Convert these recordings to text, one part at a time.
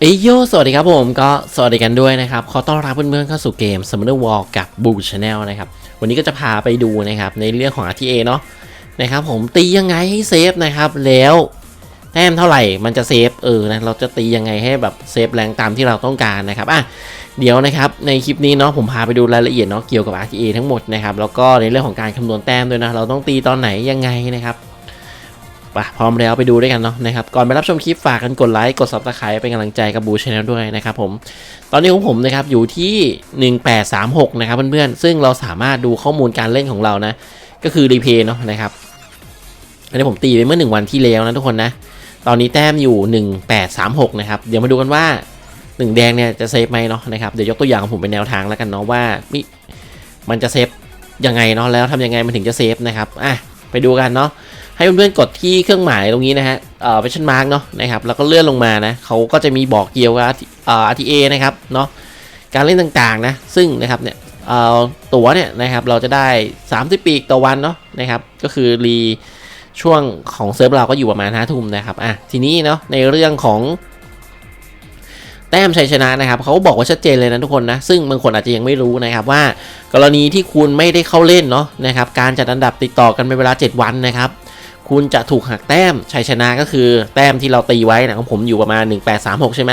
เอ้ยโยสวัสดีครับผมก็สวัสดีกันด้วยนะครับ ขอต้อนรับเพื่อนๆเข้าสู่เกม Summoner War กับ Blue Channel นะครับ วันนี้ก็จะพาไปดูนะครับ ในเรื่องของ RTA เนาะนะครับผมตียังไงให้เซฟนะครับ แล้วแต้มเท่าไหร่มันจะเซฟเออนะเราจะตียังไงให้แบบเซฟแรงตามที่เราต้องการนะครับอะเดี๋ยวนะครับในคลิปนี้เนาะผมพาไปดูรายละเอียดเนาะเกี่ยวกับ RTA ทั้งหมดนะครับแล้วก็ในเรื่องของการคำนวณแต้มด้วยนะเราต้องตีตอนไหนยังไงนะครับ ไปพร้อมแล้วไปดูด้วยกันเนาะนะครับก่อนไปรับชมคลิปฝากกันกดไลค์กด subscribe เป็นกำลังใจกับบูชแนลด้วยนะครับผมตอนนี้ของผมนะครับอยู่ที่ 1836 นะครับเพื่อนๆ ซึ่งเราสามารถดูข้อมูลการเล่นของเรานะ ก็คือรีเพย์เนาะนะครับอันนี้ผมตีไปเมื่อ 1 วันที่แล้วนะทุกคนนะ ตอนนี้แต้มอยู่ 1836 นะครับ เดี๋ยวมาดูกันว่า 1 แดงเนี่ยจะเซฟไหมเนาะนะครับเดี๋ยวยกตัวอย่างของผมเป็นแนวทางแล้วกันเนาะว่ามิมันจะเซฟยังไงเนาะแล้วทำยังไงมันถึงจะเซฟนะครับอะ ไปดูกันเนาะให้เพื่อนๆกดที่เครื่องหมายตรงนี้นะฮะเอ่อ question mark เนาะนะครับแล้วก็เลื่อนลงมานะเขาก็จะมีบอกเกี่ยวกับเอ่อ RTA นะครับเนาะการเล่นต่างๆนะซึ่งนะครับเนี่ยเอ่อตั๋วเนี่ยนะครับเราจะได้ 30 ปีกต่อวันเนาะนะครับก็คือรีช่วงของเซิร์ฟเราก็อยู่ประมาณ5ทุ่มนะครับอะทีนี้เนาะในเรื่องของ แต้มชัยชนะนะครับเขาบอกว่าชัดเจนเลยนะทุกคนนะ ซึ่งบางคนอาจจะยังไม่รู้นะครับว่า กรณีที่คุณไม่ได้เข้าเล่นเนาะนะครับการจัดอันดับติดต่อกันเป็นเวลา 7 วันนะครับคุณจะถูกหักแต้มชัยชนะก็คือแต้มที่เราตีไว้นะของผมอยู่ประมาณ 1836 ใช่ไหม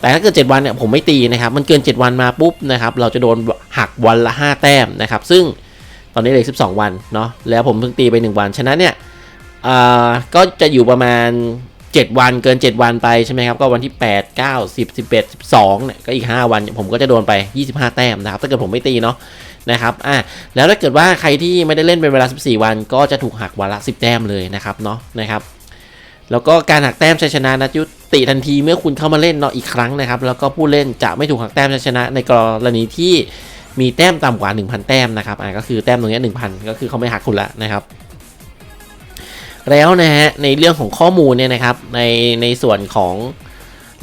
แต่ถ้าเกิด 7 วันเนี่ยผมไม่ตีนะครับมันเกิน 7 วันมาปุ๊บนะครับเราจะโดนหักวันละ 5 แต้มนะครับซึ่งตอนนี้เหลือ12 วันเนาะแล้วผมเพิ่งตีไป 1 วันฉะนั้นเนี่ยอ่าก็จะอยู่ประมาณ 7 วันเกิน 7 วันไปใช่ไหมครับ ก็วันที่ 8 9 10 11 12เนี่ยก็อีก 5 วันผมก็จะโดนไป 25 แต้มนะครับ ถ้าเกิดผมไม่ตีเนาะนะครับอะแล้วถ้าเกิดว่าใครที่ไม่ได้เล่นเป็นเวลา 14 วัน ก็จะถูกหักวันละ 10 แต้มเลยนะครับเนาะนะครับแล้วก็การหักแต้มชัยชนะนะยุติทันทีเมื่อคุณเข้ามาเล่นเนาะอีกครั้งนะครับ แล้วก็ผู้เล่นจะไม่ถูกหักแต้มชัยชนะ ในกรณีที่มีแต้มต่ำกว่า 1,000 แต้มนะครับอะก็คือแต้มตรงนี้1,000 ก็คือเขาไม่หักคุณละนะครับ แล้วนะฮะในเรื่องของข้อมูลเนี่ยนะครับในในส่วนของ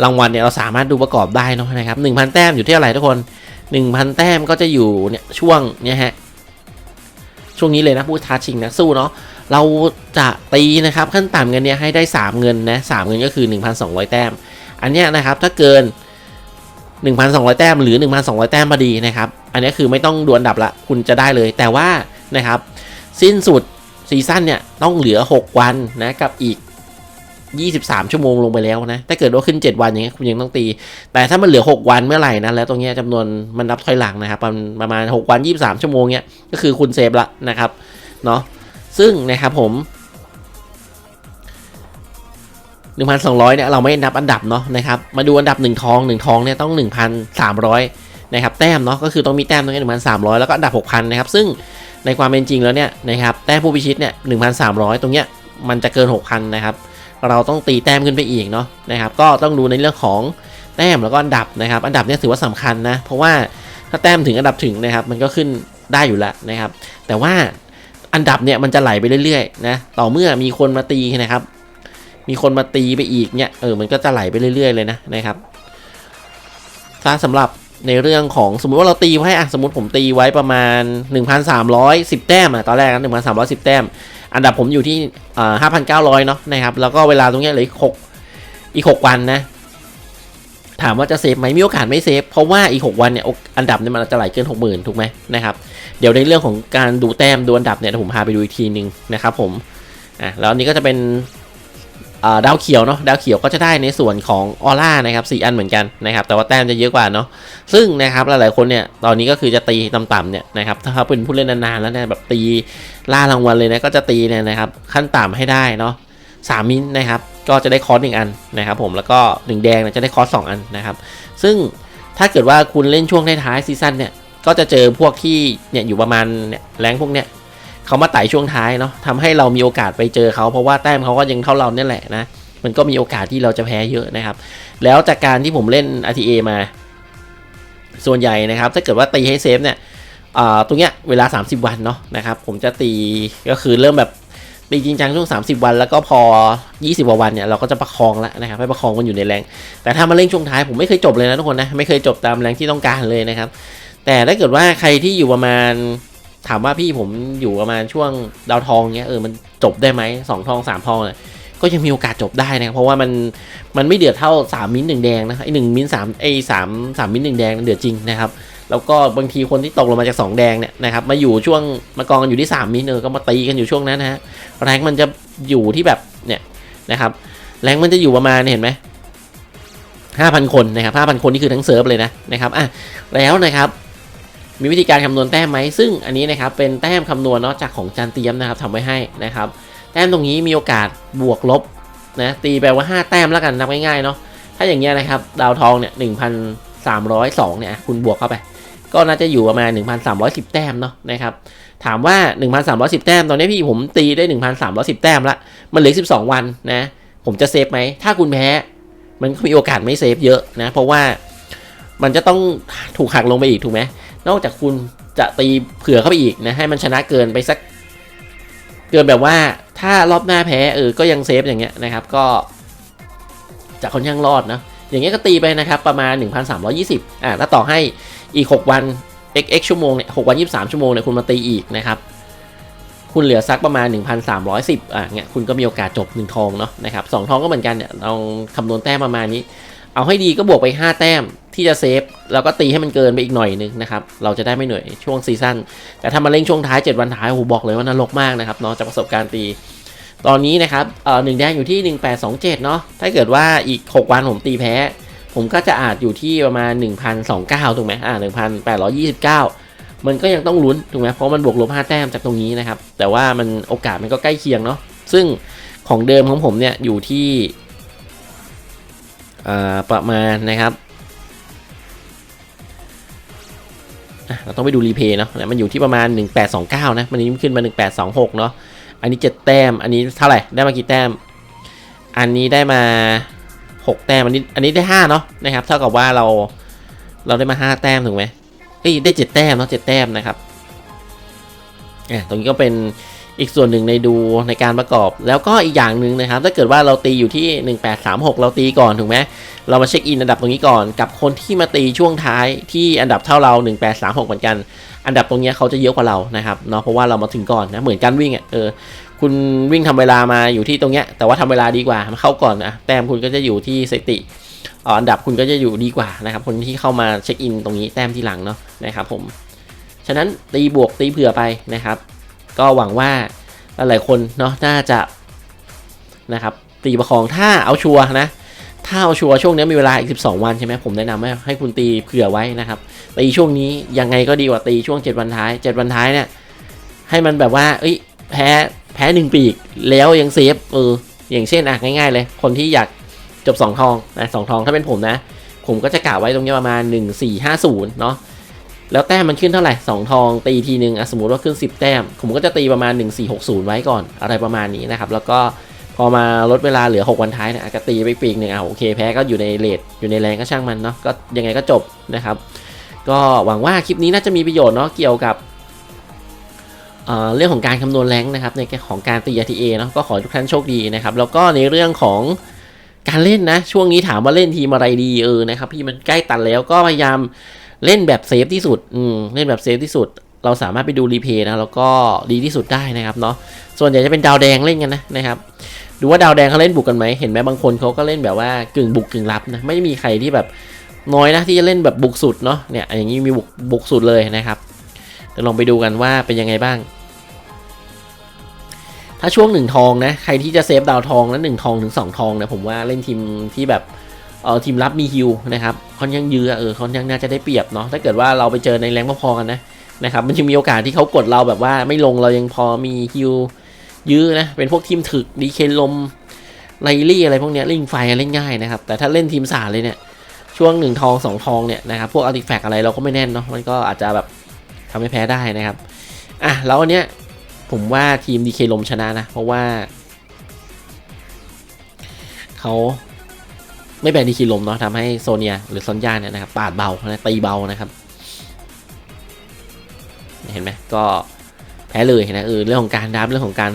รางวัลเนี่ยเราสามารถดูประกอบได้นะนะครับ1,000แต้มอยู่ที่เท่าไรทุกคน1,000แต้มก็จะอยู่เนี่ยช่วงเนี่ยฮะช่วงนี้เลยนะพูดท้าชิงนะสู้เนาะเราจะตีนะครับขั้นต่ำเงินเนี่ยให้ได้ 3 เงินนะสามเงินก็คือ 1,200 แต้ม อันเนี้ยนะครับถ้าเกิน 1,200 แต้มหรือ 1,200 แต้มพอดีนะครับ อันนี้คือไม่ต้องดวลดับละคุณจะได้เลยแต่ว่านะครับสิ้นสุด ซีซั่นเนี่ยต้องเหลือ 6 วันนะกับอีก 23 ชั่วโมงลงไปแล้วนะ ถ้าเกิดว่าขึ้น 7 วันอย่างเงี้ยคุณยังต้องตี แต่ถ้ามันเหลือ 6 วันเมื่อไหร่นะแล้วตรงเนี้ยจำนวนมันนับถอยหลังนะครับประมาณประมาณ6วัน 23 ชั่วโมงเนี้ยก็คือคุณเซฟละนะครับเนาะซึ่งนะครับผม1,200เนี่ยเราไม่นับอันดับเนาะนะครับมาดูอันดับ 1 ทอง 1 ทองเนี่ยต้อง 1,300นะครับแต้มเนาะก็คือต้องมีแต้มตรงนี้1,300แล้วก็อันดับ6,000นะครับซึ่ง ในความเป็นจริงแล้วเนี่ยนะครับแต้มผู้พิชิตเนี่ย1,300 ตรงเนี้ยมันจะเกิน 6,000 นะครับ เราต้องตีแต้มขึ้นไปอีกเนาะนะครับ ก็ต้องดูในเรื่องของแต้มแล้วก็อันดับนะครับ อันดับเนี่ยถือว่าสำคัญนะ เพราะว่าถ้าแต้มถึงอันดับถึงนะครับ มันก็ขึ้นได้อยู่แล้วนะครับ แต่ว่าอันดับเนี่ยมันจะไหลไปเรื่อยๆนะ ต่อเมื่อมีคนมาตีนะครับ มีคนมาตีไปอีกเนี่ย เออ มันก็จะไหลไปเรื่อยๆเลยนะนะครับถ้าสำหรับ ในเรื่องของสมมุติว่าเราตีไว้อะสมมติผมตีไว้ประมาณ 1,310 แต้มอะตอนแรกนะ1,310 แต้ม อันดับผมอยู่ที่อ่า5,900 เนาะนะครับแล้วก็เวลาตรงนี้เหลืออีกหกอีก 6 วันนะ ถามว่าจะเซฟไหมมีโอกาสไม่เซฟ เพราะว่าอีก 6 วันเนี่ยอันดับเนี่ยมันจะไหลเกิน 60,000 ถูกไหมนะครับเดี๋ยวในเรื่องของการดูแต้มดูอันดับเนี่ยผมพาไปดูอีกทีนึงนะครับผมอะแล้วอันนี้ก็จะเป็น ดาวเขียวเนาะดาวเขียวก็จะได้ในส่วนของออร่านะครับสี่อันเหมือนกันนะครับแต่ว่าแต้มจะเยอะกว่าเนาะซึ่งนะครับหลายๆคนเนี่ยตอนนี้ก็คือจะตีต่ำๆเนี่ยนะครับถ้าเป็นผู้เล่นนานๆแล้วเนี่ยแบบตีล่ารางวัลเลยนะก็จะตีเนี่ยนะครับขั้นต่ำให้ได้เนาะสามมิลนะครับก็จะได้คอร์สหนึ่งอันนะครับผมแล้วก็หนึ่งแดงจะได้คอร์สสองอันนะครับซึ่งถ้าเกิดว่าคุณเล่นช่วงท้ายๆซีซั่นเนี่ยก็จะเจอพวกที่เนี่ยอยู่ประมาณเนี่ยแรงพวกเนี้ย เขามาไต่ช่วงท้ายเนาะทำให้เรามีโอกาสไปเจอเขาเพราะว่าแต้มเขาก็ยังเท่าเราเนี่ยแหละนะมันก็มีโอกาสที่เราจะแพ้เยอะนะครับ แล้วจากการที่ผมเล่น RTA มา ส่วนใหญ่นะครับ ถ้าเกิดว่าตีให้เซฟเนี่ยตรงเนี้ยเวลา 30 วันเนาะนะครับ ผมจะตีก็คือเริ่มแบบตีจริงจังช่วง 30 วันแล้วก็พอ 20กว่าวันเนี่ยเราก็จะประคองแล้วนะครับให้ประคองมันอยู่ในแรง แต่ถ้ามาเล่นช่วงท้ายผมไม่เคยจบเลยนะทุกคนนะไม่เคยจบตามแรงที่ต้องการเลยนะครับ แต่ถ้าเกิดว่าใครที่อยู่ประมาณ ถามว่าพี่ผมอยู่ประมาณช่วงดาวทองเนี้ยเออมันจบได้ไหมสองทองสามทองเนี่ยก็ยังมีโอกาสจบได้นะเพราะว่ามันมันไม่เดือดเท่า 3 มิ้นหนึ่งแดงนะไอหนึ่งมิ้นสามไอสามสามมิ้นหนึ่งแดงเดือดจริงนะครับแล้วก็บางทีคนที่ตกลงมาจาก 2 แดงเนี่ยนะครับมาอยู่ช่วงมากองกันอยู่ที่ 3 มิ้นท์เออก็มาตีกันอยู่ช่วงนั้นนะฮะแรงมันจะอยู่ที่แบบเนี่ยนะครับแรงมันจะอยู่ประมาณเห็นไหมห้าพันคนนะครับห้าพันคนนี่คือทั้งเซิร์ฟเลยนะนะครับอะแล้วนะครับ มีวิธีการคำนวณแต้มไหมซึ่งอันนี้นะครับเป็นแต้มคำนวณเนาะจากของจานเตรียมนะครับทำไว้ให้นะครับ แต้มตรงนี้มีโอกาสบวกลบนะตีแปลว่า 5 แต้มแล้วกันนับง่ายๆเนาะถ้าอย่างเงี้ยนะครับดาวทองเนี่ย1,302เนี่ยคุณบวกเข้าไป ก็น่าจะอยู่ประมาณ 1,310 แต้มเนาะนะครับถามว่า 1,310 แต้ม ตอนนี้พี่ผมตีได้ 1,310 แต้มละมันเหลือ 12 วันนะผมจะเซฟไหม ถ้าคุณแพ้ มันก็มีโอกาสไม่เซฟเยอะนะ เพราะว่ามันจะต้องถูกหักลงไปอีกถูกไหม นอกจากคุณจะตีเผื่อเข้าไปอีกนะให้มันชนะเกินไปสัก เกินแบบว่าถ้ารอบหน้าแพ้เออก็ยังเซฟอย่างเงี้ยนะครับก็จะค่อนข้างรอดนะอย่างเงี้ยก็ตีไปนะครับประมาณ 1,320อ่าแล้วต่อให้อีก 6 วัน x x ชั่วโมงเนี่ย6วัน 23 ชั่วโมงเนี่ยคุณมาตีอีกนะครับคุณเหลือสักประมาณ 1,310อะเงี้ยคุณก็มีโอกาสจบ 1 ทองเนาะนะครับสองทองก็เหมือนกันเนี่ยลองคำนวณแต้มประมาณนี้ เอาให้ดีก็บวกไป 5 แต้ม ที่จะเซฟแล้วก็ตีให้มันเกินไปอีกหน่อยนึงนะครับ เราจะได้ไม่เหนื่อยช่วงซีซั่นแต่ถ้ามาเล่นช่วงท้าย 7 วันท้ายโอ้โหบอกเลยว่านรกมากนะครับเนาะจากประสบการณ์ตี ตอนนี้นะครับเอ่อหนึ่งแดงอยู่ที่ 1827 เนาะถ้าเกิดว่าอีก 6 วันผมตีแพ้ ผมก็จะอาจอยู่ที่ประมาณ 1,029 ถูกไหมอ่า1,829มันก็ยังต้องลุ้นถูกไหมเพราะมันบวกลบ5แต้มจากตรงนี้นะครับ แต่ว่ามันโอกาสมันก็ใกล้เคียงเนาะซึ่งของเดิมของผมเนี่ยอยู่ที่อ่าประมาณนะครับ เราต้องไปดูรีเพย์เนาะมันอยู่ที่ประมาณ 1829 นะมันนี้ขึ้นมา 1826 เนาะอันนี้ 7 แต้ม อันนี้เท่าไหร่ ได้มากี่แต้ม อันนี้ได้มา 6 แต้ม อันนี้ อันนี้ได้ 5 เนาะนะครับ เท่ากับว่าเรา เราได้มา 5 แต้มถูกไหมเอ้ยได้ 7 แต้มเนาะ7แต้มนะครับอะตรงนี้ก็เป็น อีกส่วนหนึ่งในดูในการประกอบ แล้วก็อีกอย่างหนึ่งนะครับ ถ้าเกิดว่าเราตีอยู่ที่ 1836 เราตีก่อนถูกไหมเรามาเช็คอินอันดับตรงนี้ก่อนกับคนที่มาตีช่วงท้ายที่อันดับเท่าเรา 1836 เหมือนกัน อันดับตรงเนี้ยเขาจะเยอะกว่าเรานะครับเนาะเพราะว่าเรามาถึงก่อนนะเหมือนการวิ่งอะเออคุณวิ่งทำเวลามาอยู่ที่ตรงเนี้ยแต่ว่าทำเวลาดีกว่ามาเข้าก่อนนะแต้มคุณก็จะอยู่ที่สติอันดับคุณก็จะอยู่ดีกว่านะครับคนที่เข้ามาเช็คอินตรงนี้แต้มที่หลังเนาะนะครับผมฉะนั้นตีบวกตีเผื่อไปนะครับ ก็หวังว่าหลายๆคนเนาะน่าจะนะครับตีประคองถ้าเอาชัวร์นะถ้าเอาชัวร์ช่วงนี้มีเวลาอีก 12 วันใช่ไหมผมแนะนำให้ให้คุณตีเผื่อไว้นะครับตีช่วงนี้ยังไงก็ดีกว่าตีช่วง 7 วันท้าย 7 วันท้ายเนี่ยให้มันแบบว่าเอ้ยแพ้แพ้หนึ่งปีกแล้วยังเซฟเอออย่างเช่นอะง่ายๆเลย คนที่อยากจบ 2 ทองนะสทองถ้าเป็นผมนะ ผมก็จะกะไว้ตรงนี้ประมาณ 1450 เนาะ แล้วแต้มมันขึ้นเท่าไหร่2ทองตีทีนึงอะสมมติว่าขึ้น 10 แต้ม ผมก็จะตีประมาณ 1460 ไว้ก่อนอะไรประมาณนี้นะครับ แล้วก็พอมาลดเวลาเหลือ 6 วันท้ายเนี่ยอาจจะตีไปปีกหนึ่งอะโอเคแพ้ก็อยู่ในเลทอยู่ในแรงก็ช่างมันเนาะก็ยังไงก็จบนะครับ ก็หวังว่าคลิปนี้น่าจะมีประโยชน์เนาะเกี่ยวกับเรื่องของการคำนวณแรงนะครับในของการตี RTA เนาะก็ขอทุกท่านโชคดีนะครับแล้วก็ในเรื่องของการเล่นนะ ช่วงนี้ถามว่าเล่นทีมอะไรดีเออนะครับพี่มันใกล้ตัดแล้วก็พยายาม เล่นแบบเซฟที่สุด อืม เล่นแบบเซฟที่สุด เราสามารถไปดูรีเพย์นะ แล้วก็ดีที่สุดได้นะครับเนาะ ส่วนใหญ่จะเป็นดาวแดงเล่นกันนะนะครับ ดูว่าดาวแดงเขาเล่นบุกกันไหม เห็นไหมบางคนเขาก็เล่นแบบว่ากึ่งบุกกึ่งรับนะ ไม่มีใครที่แบบน้อยนะที่จะเล่นแบบบุกสุดเนาะ เนี่ยอย่างนี้มีบุกบุกสุดเลยนะครับเดี๋ยวลองไปดูกันว่าเป็นยังไงบ้าง ถ้าช่วงหนึ่งทองนะ ใครที่จะเซฟดาวทองแล้วหนึ่งทองถึงสองทองนะผมว่าเล่นทีมที่แบบ เออทีมรับมีฮิวนะครับค่อนข้างยื้อเออค่อนข้างน่าจะได้เปรียบเนาะถ้าเกิดว่าเราไปเจอในแรงพอๆกันนะนะครับมันจะมีโอกาสที่เขากดเราแบบว่าไม่ลงเรายังพอมีฮิวยื้อนะเป็นพวกทีมถึกดีเคนลมไลลี่อะไรพวกเนี้ยลิงไฟเล่นง่ายนะครับแต่ถ้าเล่นทีมสาเลยเนี่ยช่วงหนึ่งทองสองทองเนี่ยนะครับพวกอาร์ติแฟกอะไรเราก็ไม่แน่นเนาะมันก็อาจจะแบบทำให้แพ้ได้นะครับอะแล้วอันเนี้ยผมว่าทีมดีเคลมชนะนะ เพราะว่าเขา ไม่แบนดีเคลมเนาะทำให้โซเนียหรือซอนยาเนี่ยนะครับปาดเบานะตีเบานะครับ เห็นไหมก็แพ้เลยนะเออเรื่องของการดับเรื่องของการ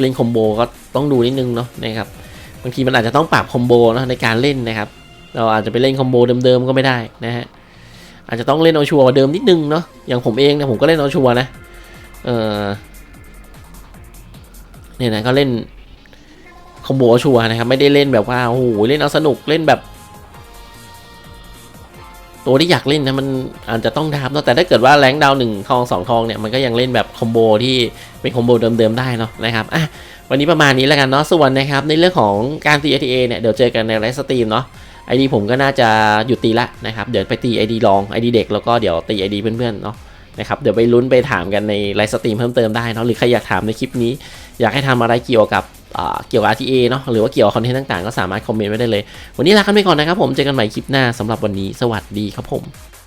เล่นคอมโบก็ต้องดูนิดนึงเนาะนะครับบางทีมันอาจจะต้องปรับคอมโบเนาะในการเล่นนะครับ เราอาจจะไปเล่นคอมโบเดิมๆก็ไม่ได้นะฮะอาจจะต้องเล่นเอาชัวร์เดิมนิดนึงเนาะอย่างผมเองเนี่ยผมก็เล่นเอาชัวร์นะเออเนี่ยนะก็เล่น คอมโบชัวนะครับ ไม่ได้เล่นแบบว่าโอ้โหเล่นเอาสนุกเล่นแบบ ตัวที่อยากเล่นนะมันอาจจะต้องดาบเนาะแต่ถ้าเกิดว่าแรงดาวหนึ่งทองสองทองเนี่ยมันก็ยังเล่นแบบคอมโบที่เป็นคอมโบเดิมๆได้เนาะนะครับอะวันนี้ประมาณนี้แล้วกันเนาะส่วนนะครับ ในเรื่องของการตี ATA เนี่ยเดี๋ยวเจอกันในไลฟ์สตรีมเนาะไอดีผมก็น่าจะหยุดตีละนะครับเดี๋ยวไปตีไอดีลองไอดีเด็กแล้วก็เดี๋ยวตีไอดีเพื่อนๆเนาะนะครับเดี๋ยวไปลุ้นไปถามกันในไลฟ์สตรีมเพิ่มเติมได้เนาะหรือใครอยากถามในคลิปนี้ อยากให้ทำอะไรเกี่ยวกับ เกี่ยวกับ RTA เนาะหรือว่าเกี่ยวกับคอนเทนต์ต่างๆ ก็สามารถคอมเมนต์ไว้ได้เลย วันนี้ลากันไปก่อนนะครับผม เจอกันใหม่คลิปหน้าสำหรับวันนี้สวัสดีครับผม